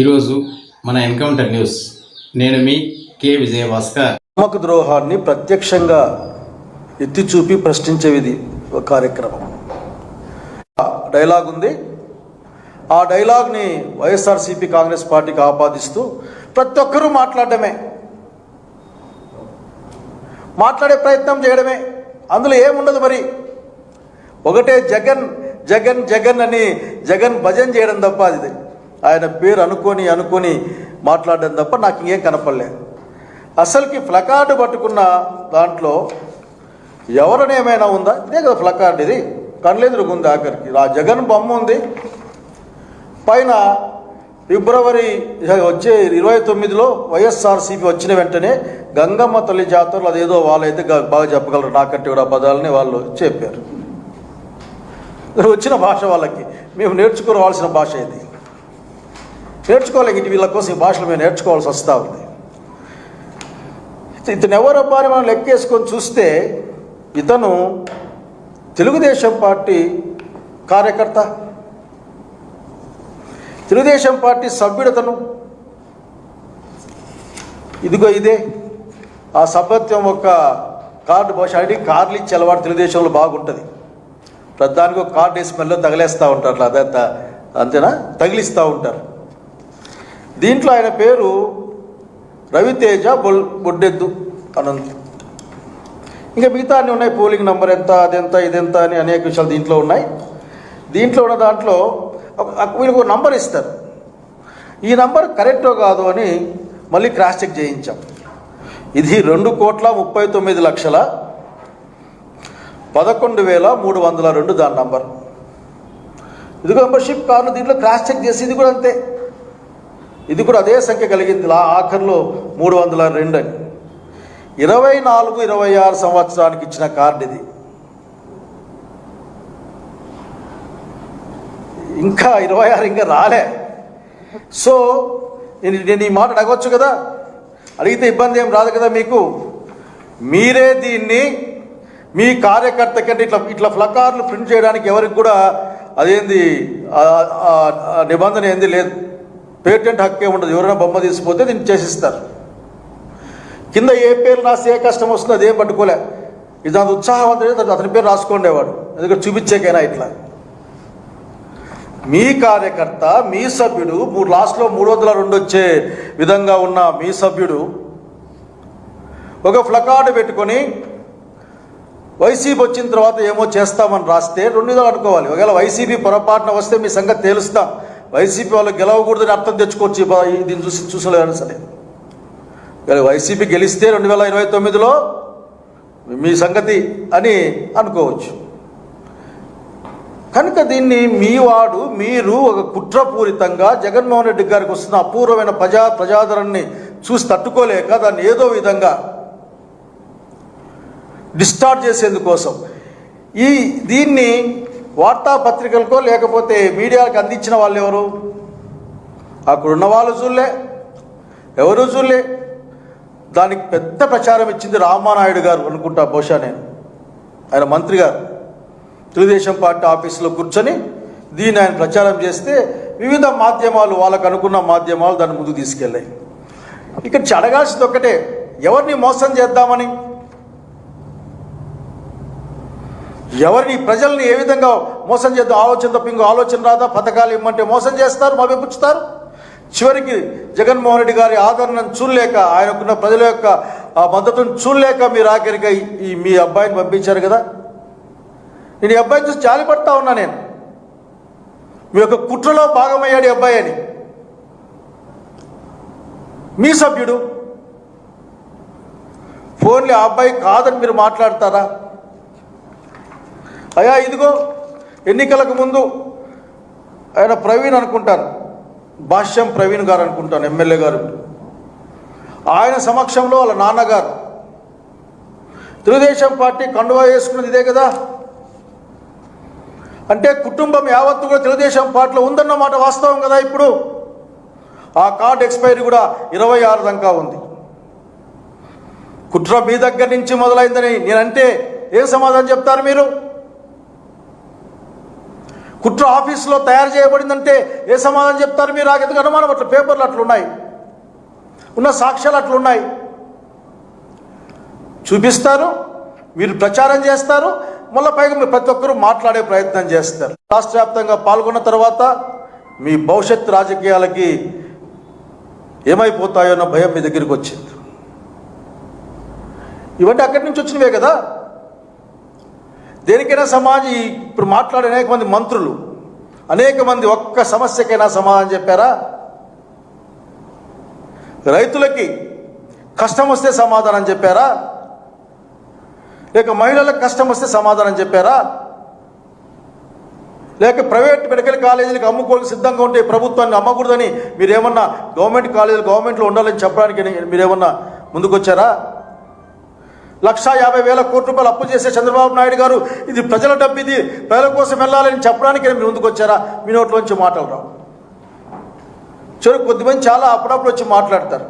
ఈరోజు మన encounter news. నేను మీ కే విజయభాస్కర్. నమ్మక ద్రోహాన్ని ప్రత్యక్షంగా ఎత్తి చూపి ప్రశ్నించేది ఒక కార్యక్రమం. డైలాగ్ ఉంది. ఆ డైలాగ్ని వైఎస్ఆర్సీపీ కాంగ్రెస్ పార్టీకి ఆపాదిస్తూ ప్రతి ఒక్కరూ మాట్లాడటమే. మాట్లాడే ప్రయత్నం చేయడమే. అందులో ఏముండదు మరి? ఒకటే జగన్ జగన్ జగన్ అని జగన్ భజన్ చేయడం తప్ప అది ఆయన పేరు అనుకొని అనుకొని మాట్లాడడం తప్ప నాకు ఇంకేం కనపడలేదు. అసలుకి ఫ్లకార్డు పట్టుకున్న దాంట్లో ఎవరని ఏమైనా ఉందా? ఇదే కదా ఫ్లకార్డ్ ఇది. కళ్ళెదురుగా ఉంది ఆఖరికి. ఆ జగన్ బొమ్మ ఉంది. పైన ఫిబ్రవరి వచ్చే ఇరవై తొమ్మిదిలో వైఎస్ఆర్సీపీ వచ్చిన వెంటనే గంగమ్మ తల్లి జాతరలు అదేదో వాళ్ళైతే బాగా చెప్పగలరు. నాకంటే కూడా పదాలని వాళ్ళు చెప్పారు. వచ్చిన భాష వాళ్ళకి. మేము నేర్చుకోవాల్సిన భాష ఇది. నేర్చుకోలేక ఇటు వీళ్ళ కోసం ఈ భాషలు మేము నేర్చుకోవాల్సి వస్తూ ఉంది. ఇతను ఎవరబ్బా అని మనం లెక్కేసుకొని చూస్తే ఇతను తెలుగుదేశం పార్టీ కార్యకర్త. తెలుగుదేశం పార్టీ సభ్యుడతను. ఇదిగో ఇదే. ఆ సభ్యత్వం ఒక కార్డు బహుశా ఐడి కార్లు ఇచ్చి అలవాటు తెలుగుదేశంలో బాగుంటుంది. ప్రధానికి ఒక కార్డు వేసి మెల్లో తగిలేస్తూ ఉంటారు అదంతా అంతేనా? తగిలిస్తూ ఉంటారు. దీంట్లో ఆయన పేరు రవితేజ బొల్ బొడ్డెద్దు అనంత్. ఇంకా మిగతా అన్నీ ఉన్నాయి. పోలింగ్ నెంబర్ ఎంత అదెంత ఇదెంత అని అనేక విషయాలు దీంట్లో ఉన్నాయి. దీంట్లో ఉన్న దాంట్లో ఒక- వీళ్ళకి ఒక నంబర్ ఇస్తారు. ఈ నంబర్ కరెక్టో కాదు అని మళ్ళీ క్రాస్ చెక్ చేయించాం. ఇది రెండు కోట్ల ముప్పై తొమ్మిది లక్షల పదకొండు వేల మూడు వందల రెండు దాని నంబర్. ఇది మెంబర్షిప్ కార్డు దీంట్లో క్రాస్ చెక్ చేసి ఇది కూడా అంతే. ఇది కూడా అదే సంఖ్య కలిగింది లా ఆఖరిలో మూడు వందల రెండు. అని ఇరవై నాలుగు ఇరవై ఆరు సంవత్సరానికి ఇచ్చిన కార్డు ఇది. ఇంకా ఇరవై ఆరు ఇంకా రాలే. సో నేను నేను ఈ మాట అడగవచ్చు కదా? అడిగితే ఇబ్బంది ఏం రాదు కదా మీకు? మీరే దీన్ని మీ కార్యకర్త కంటే ఇట్లా ఇట్లా ఫ్లకార్లు ప్రింట్ చేయడానికి ఎవరికి కూడా అదేంది నిబంధన ఏంది లేదు. పేటెంట్ హక్కే ఉండదు. ఎవరైనా బొమ్మ తీసిపోతే దీన్ని చేసిస్తారు. కింద ఏ పేరు రాసి ఏ కష్టం వస్తుందో అదేం పట్టుకోలే. ఇది అంత ఉత్సాహవంతుడు అతని పేరు రాసుకోండేవాడు. ఎందుకంటే చూపించేకైనా ఇట్లా. మీ కార్యకర్త మీ సభ్యుడు మూడు లాస్ట్లో మూడు వందల రెండు వచ్చే విధంగా ఉన్న మీ సభ్యుడు ఒక ఫ్లకార్డు పెట్టుకొని వైసీపీ వచ్చిన తర్వాత ఏమో చేస్తామని రాస్తే రెండు విధాలు అనుకోవాలి. ఒకవేళ వైసీపీ పొరపాటున వస్తే మీ సంగతి తేలుస్తాం. వైసీపీ వాళ్ళు గెలవకూడదని అర్థం తెచ్చుకోవచ్చు దీన్ని చూసి చూసలేను సరే. కానీ వైసీపీ గెలిస్తే రెండు వేల ఇరవై తొమ్మిదిలో మీ సంగతి అని అనుకోవచ్చు. కనుక దీన్ని మీ వాడు మీరు ఒక కుట్రపూరితంగా జగన్మోహన్ రెడ్డి గారికి వస్తున్న అపూర్వమైన ప్రజా ప్రజాదరణని చూసి తట్టుకోలేక దాన్ని ఏదో విధంగా డిస్టార్ట్ చేసేందుకోసం ఈ దీన్ని వార్తాపత్రికలకో లేకపోతే మీడియాలకు అందించిన వాళ్ళు ఎవరు? అక్కడున్న వాళ్ళు చూడలే ఎవరు చూడలే దానికి పెద్ద ప్రచారం ఇచ్చింది రామానాయుడు గారు అనుకుంటా బహుశా నేను. ఆయన మంత్రి గారు. తెలుగుదేశం పార్టీ ఆఫీసులో కూర్చొని దీన్ని ఆయన ప్రచారం చేస్తే వివిధ మాధ్యమాలు వాళ్ళకు అనుకున్న మాధ్యమాలు దాన్ని ముందుకు తీసుకెళ్ళాయి. ఇక్కడ అడగాల్సింది ఒక్కటే ఎవరిని మోసం చేద్దామని? ఎవరిని ప్రజల్ని ఏ విధంగా మోసం చేద్దాం ఆలోచన తప్ప ఇంకో ఆలోచన రాదా? పథకాలు ఇమ్మంటే మోసం చేస్తారు మభ్యపుచ్చుతారు? చివరికి జగన్మోహన్ రెడ్డి గారి ఆదరణను చూడలేక ఆయనకున్న ప్రజల యొక్క ఆ మద్దతును చూడలేక మీరు ఆఖరిగా ఈ- మీ అబ్బాయిని పంపించారు కదా? నేను ఈ అబ్బాయిని చూసి జాలిపడతా ఉన్నా నేను. మీ యొక్క కుట్రలో భాగమయ్యాడు ఈ అబ్బాయి అని. మీ సభ్యుడు. ఫోన్లే ఆ అబ్బాయి కాదని మీరు మాట్లాడతారా? అయ్యా ఇదిగో ఎన్నికలకు ముందు ఆయన ప్రవీణ్ అనుకుంటాను. భాష్యం ప్రవీణ్ గారు అనుకుంటాను ఎమ్మెల్యే గారు. ఆయన సమక్షంలో వాళ్ళ నాన్నగారు. తెలుగుదేశం పార్టీ కండువా వేసుకున్నది ఇదే కదా? అంటే కుటుంబం యావత్తు కూడా తెలుగుదేశం పార్టీలో ఉందన్నమాట వాస్తవం కదా ఇప్పుడు? ఆ కార్డు ఎక్స్పైరీ కూడా ఇరవై ఆరు దాకా ఉంది. కుట్ర మీ దగ్గర నుంచి మొదలైందని నేనంటే ఏం సమాధానం చెప్తారు మీరు? కుట్ర ఆఫీసులో తయారు చేయబడిందంటే ఏ సమాధానం చెప్తారు? మీరు నాకు ఎందుకు అనుమానం? అట్లా పేపర్లు అట్లున్నాయి. ఉన్న సాక్ష్యాలు అట్లున్నాయి. చూపిస్తారు మీరు ప్రచారం చేస్తారు మళ్ళీ పైగా మీరు ప్రతి ఒక్కరూ మాట్లాడే ప్రయత్నం చేస్తారు. రాష్ట్ర వ్యాప్తంగా పాల్గొన్న తర్వాత మీ భవిష్యత్ రాజకీయాలకి ఏమైపోతాయో అన్న భయం మీ దగ్గరికి వచ్చింది. ఇవన్నీ అక్కడి నుంచి వచ్చినవే కదా? దేనికైనా సమాజం ఇప్పుడు మాట్లాడే అనేక మంది మంత్రులు అనేక మంది ఒక్క సమస్యకైనా సమాధానం చెప్పారా? రైతులకి కష్టం వస్తే సమాధానం చెప్పారా? లేక మహిళలకు కష్టం వస్తే సమాధానం చెప్పారా? లేక ప్రైవేట్ మెడికల్ కాలేజీలకు అమ్ముకోవడానికి సిద్ధంగా ఉంటే ప్రభుత్వాన్ని అమ్మకూడదని మీరేమన్నా గవర్నమెంట్ కాలేజీలు గవర్నమెంట్లో ఉండాలని చెప్పడానికి మీరేమన్నా ముందుకొచ్చారా? లక్షా యాభై వేల కోట్ల రూపాయలు అప్పు చేసే చంద్రబాబు నాయుడు గారు ఇది ప్రజల డబ్బు ఇది. ప్రజల కోసం వెళ్ళాలని చెప్పడానికి మీరు ముందుకు వచ్చారా? మీ నోట్లోంచి మాటలు రావు. చివరికి కొద్దిమంది చాలా అప్పుడప్పుడు వచ్చి మాట్లాడతారు.